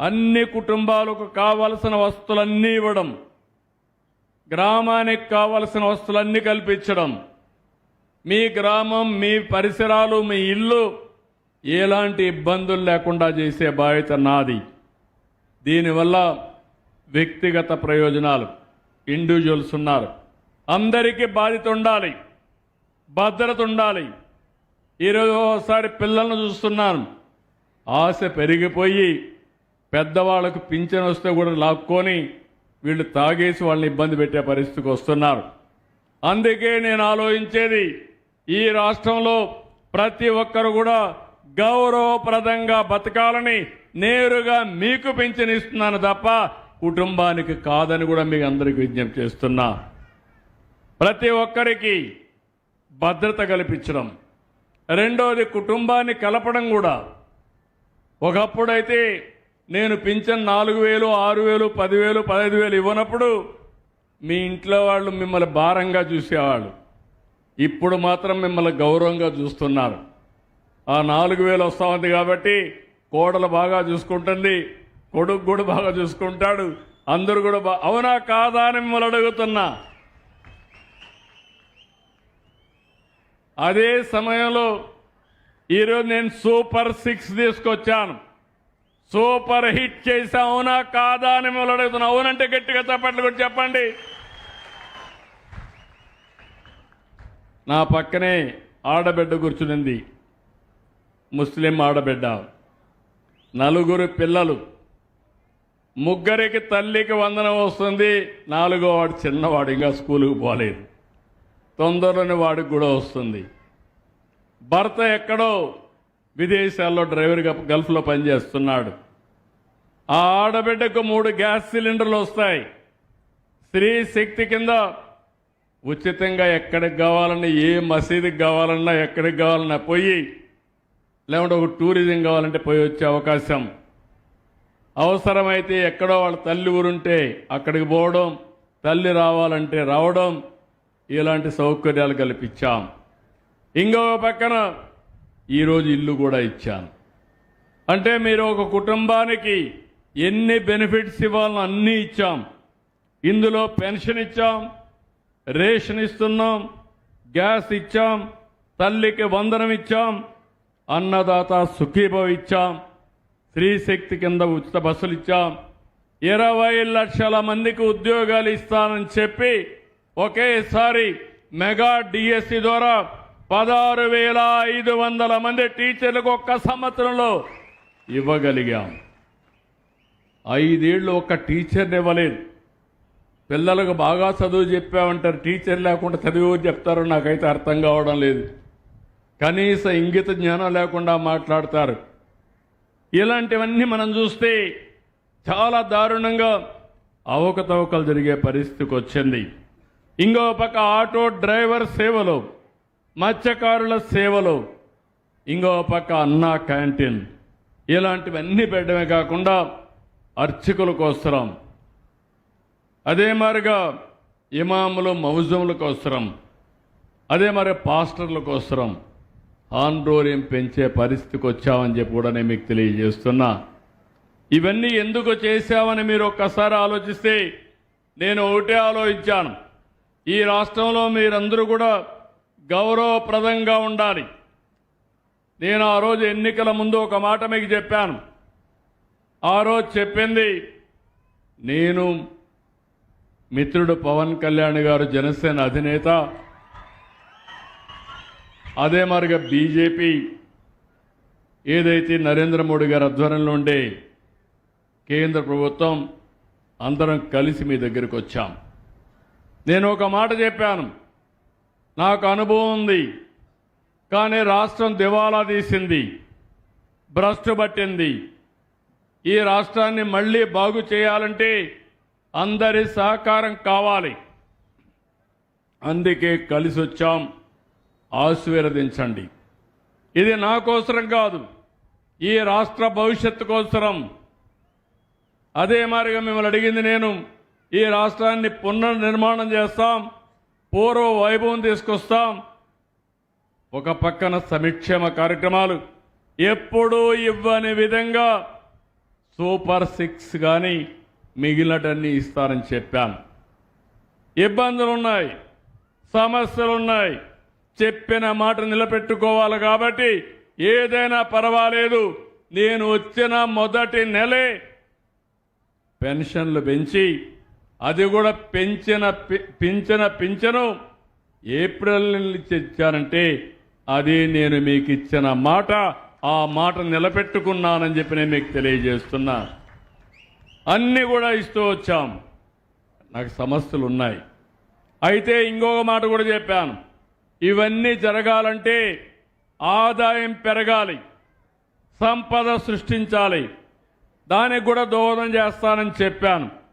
అన్ని కుటుంబాలకు కావలసిన వస్తువులన్నీ ఇవ్వడం గ్రామానికి కావలసిన వస్తువులన్నీ కల్పించడం. మీ గ్రామం మీ పరిసరాలు మీ ఇల్లు ఎలాంటి ఇబ్బందులు లేకుండా చేసే బాధ్యత నాది. దీనివల్ల వ్యక్తిగత ప్రయోజనాలు ఇండివిజువల్స్ ఉన్నారు. అందరికీ బాధ్యత ఉండాలి భద్రత ఉండాలి. ఈరోజు ఒకసారి పిల్లలను చూస్తున్నాను. ఆశ పెరిగిపోయి పెద్దవాళ్ళకు పింఛన్ వస్తే కూడా లాక్కొని వీళ్ళు తాగేసి వాళ్ళని ఇబ్బంది పెట్టే పరిస్థితికి వస్తున్నారు. అందుకే నేను ఆలోచించేది ఈ రాష్ట్రంలో ప్రతి ఒక్కరు కూడా గౌరవప్రదంగా బతకాలని నేరుగా మీకు పెంచనిస్తున్నాను తప్ప కుటుంబానికి కాదని కూడా మీకు అందరికి విజ్ఞప్తి చేస్తున్నా. ప్రతి ఒక్కరికి భద్రత కల్పించడం. రెండోది కుటుంబాన్ని కలపడం కూడా. ఒకప్పుడైతే నేను పింఛన్ నాలుగు వేలు ఆరు వేలు పదివేలు పదహైదు వేలు ఇవ్వనప్పుడు మీ ఇంట్లో వాళ్ళు మిమ్మల్ని భారంగా చూసేవాళ్ళు. ఇప్పుడు మాత్రం మిమ్మల్ని గౌరవంగా చూస్తున్నారు. ఆ నాలుగు వేలు వస్తా ఉంది కాబట్టి కోడలు బాగా చూసుకుంటుంది కొడుకు కూడా బాగా చూసుకుంటాడు అందరూ కూడా బా అవునా కాదా అని మిమ్మల్ని అడుగుతున్నా. అదే సమయంలో ఈరోజు నేను సూపర్ సిక్స్ తీసుకొచ్చాను. సూపర్ హిట్ చేసా అవునా కాదా అని మిమ్మల్ని అడుగుతున్నా. అవునంటే గట్టిగా చప్పట్లు కూడా చెప్పండి. నా పక్కనే ఆడబిడ్డ కూర్చునింది. ముస్లిం ఆడబిడ్డ. నలుగురు పిల్లలు. ముగ్గురికి తల్లికి వందనం వస్తుంది. నాలుగో వాడు చిన్నవాడు ఇంకా స్కూలుకు పోలేదు. తొందరలోనే వాడికి కూడా వస్తుంది. భర్త ఎక్కడో విదేశాల్లో డ్రైవర్గా గల్ఫ్లో పనిచేస్తున్నాడు. ఆ ఆడబిడ్డకు మూడు గ్యాస్ సిలిండర్లు వస్తాయి. స్త్రీ శక్తి కింద ఉచితంగా ఎక్కడికి కావాలన్నా ఏ మసీదుకి కావాలన్నా ఎక్కడికి కావాలన్నా పోయి లేకుంటే ఒక టూరిజం కావాలంటే పోయి వచ్చే అవకాశం. అవసరమైతే ఎక్కడో వాళ్ళ తల్లి ఊరుంటే అక్కడికి పోవడం తల్లి రావాలంటే రావడం ఇలాంటి సౌకర్యాలు కల్పించాం. ఇంకొక పక్కన ఈరోజు ఇల్లు కూడా ఇచ్చాను. అంటే మీరు ఒక కుటుంబానికి ఎన్ని బెనిఫిట్స్ ఇవ్వాలని అన్నీ ఇచ్చాం. ఇందులో పెన్షన్ ఇచ్చాం రేషన్ ఇస్తున్నాం గ్యాస్ ఇచ్చాం తల్లికి వందనం ఇచ్చాం అన్నదాత సుఖీభవ ఇచ్చాం స్త్రీశక్తి కింద ఉచిత బస్సులు ఇచ్చాం ఇరవై లక్షల మందికి ఉద్యోగాలు ఇస్తానని చెప్పి ఒకేసారి మెగా డిఎస్సి ద్వారా పదహారు వేల ఐదు వందల మంది టీచర్లకు ఒక్క సంవత్సరంలో ఇవ్వగలిగాం. ఐదేళ్ళు ఒక్క టీచర్ని ఇవ్వలేదు. పిల్లలకు బాగా చదువు చెప్పామంటారు. టీచర్ లేకుండా చదువు చెప్తారో. నాకైతే అర్థం కావడం లేదు. కనీస ఇంగిత జ్ఞానం లేకుండా మాట్లాడతారు. ఇలాంటివన్నీ మనం చూస్తే చాలా దారుణంగా అవకతవకలు జరిగే పరిస్థితికి వచ్చింది. ఇంకో పక్క ఆటో డ్రైవర్ సేవలో మత్స్యకారుల సేవలు. ఇంకో పక్క అన్నా క్యాంటీన్. ఇలాంటివన్నీ పెట్టడమే కాకుండా అర్చకుల కోసరం. అదే మారిగా ఇమాములు మౌజముల కోసరం. అదే మరి పాస్టర్ల కోసరం. ఆందోళన పెంచే పరిస్థితికి వచ్చామని చెప్పి కూడా నేను మీకు తెలియజేస్తున్నా. ఇవన్నీ ఎందుకు చేశామని మీరు ఒక్కసారి ఆలోచిస్తే నేను ఒకటే ఆలోచించాను. ఈ రాష్ట్రంలో మీరందరూ కూడా గౌరవప్రదంగా ఉండాలి. నేను ఆ రోజు ఎన్నికల ముందు ఒక మాట మీకు చెప్పాను. ఆ రోజు చెప్పింది నేను మిత్రుడు పవన్ కళ్యాణ్ గారు జనసేన అధినేత. అదే మరిగా బీజేపీ ఏదైతే నరేంద్ర మోడీ గారి ఆధ్వర్యంలో ఉండే కేంద్ర ప్రభుత్వం అందరం కలిసి మీ దగ్గరికి వచ్చాం. నేను ఒక మాట చెప్పాను. నాకు అనుభవం ఉంది. కానీ రాష్ట్రం దివాలా తీసింది. భ్రష్టు పట్టింది. ఈ రాష్ట్రాన్ని మళ్ళీ బాగు చేయాలంటే అందరి సహకారం కావాలి. అందుకే కలిసి వచ్చాం. ఆశీర్వదించండి. ఇది నా కోసరం కాదు. ఈ రాష్ట్ర భవిష్యత్తు కోసరం. అదే మారిగా మిమ్మల్ని అడిగింది నేను. ఈ రాష్ట్రాన్ని పునర్నిర్మాణం చేస్తాం. పూర్వ వైభవం తీసుకొస్తాం. ఒక పక్కన సంక్షేమ కార్యక్రమాలు ఎప్పుడూ ఇవ్వని విధంగా సూపర్ సిక్స్ కానీ మిగిలినటన్నీ ఇస్తారని చెప్పాను ఇబ్బందులు ఉన్నాయి సమస్యలు ఉన్నాయి చెప్పిన మాట నిలబెట్టుకోవాలి కాబట్టి ఏదైనా పర్వాలేదు నేను వచ్చిన మొదటి నెలే పెన్షన్లు పెంచి అది కూడా పెంచిన పింఛన పింఛను. ఏప్రిల్ నుంచి ఇచ్చానంటే అది నేను మీకు ఇచ్చిన మాట. ఆ మాట నిలబెట్టుకున్నానని చెప్పి నేను మీకు తెలియజేస్తున్నా. అన్నీ కూడా ఇస్తూ వచ్చాం. నాకు సమస్యలు ఉన్నాయి. అయితే ఇంకొక మాట కూడా చెప్పాను. ఇవన్నీ జరగాలంటే ఆదాయం పెరగాలి. సంపద సృష్టించాలి. దానికి కూడా దోహదం చేస్తానని చెప్పాను.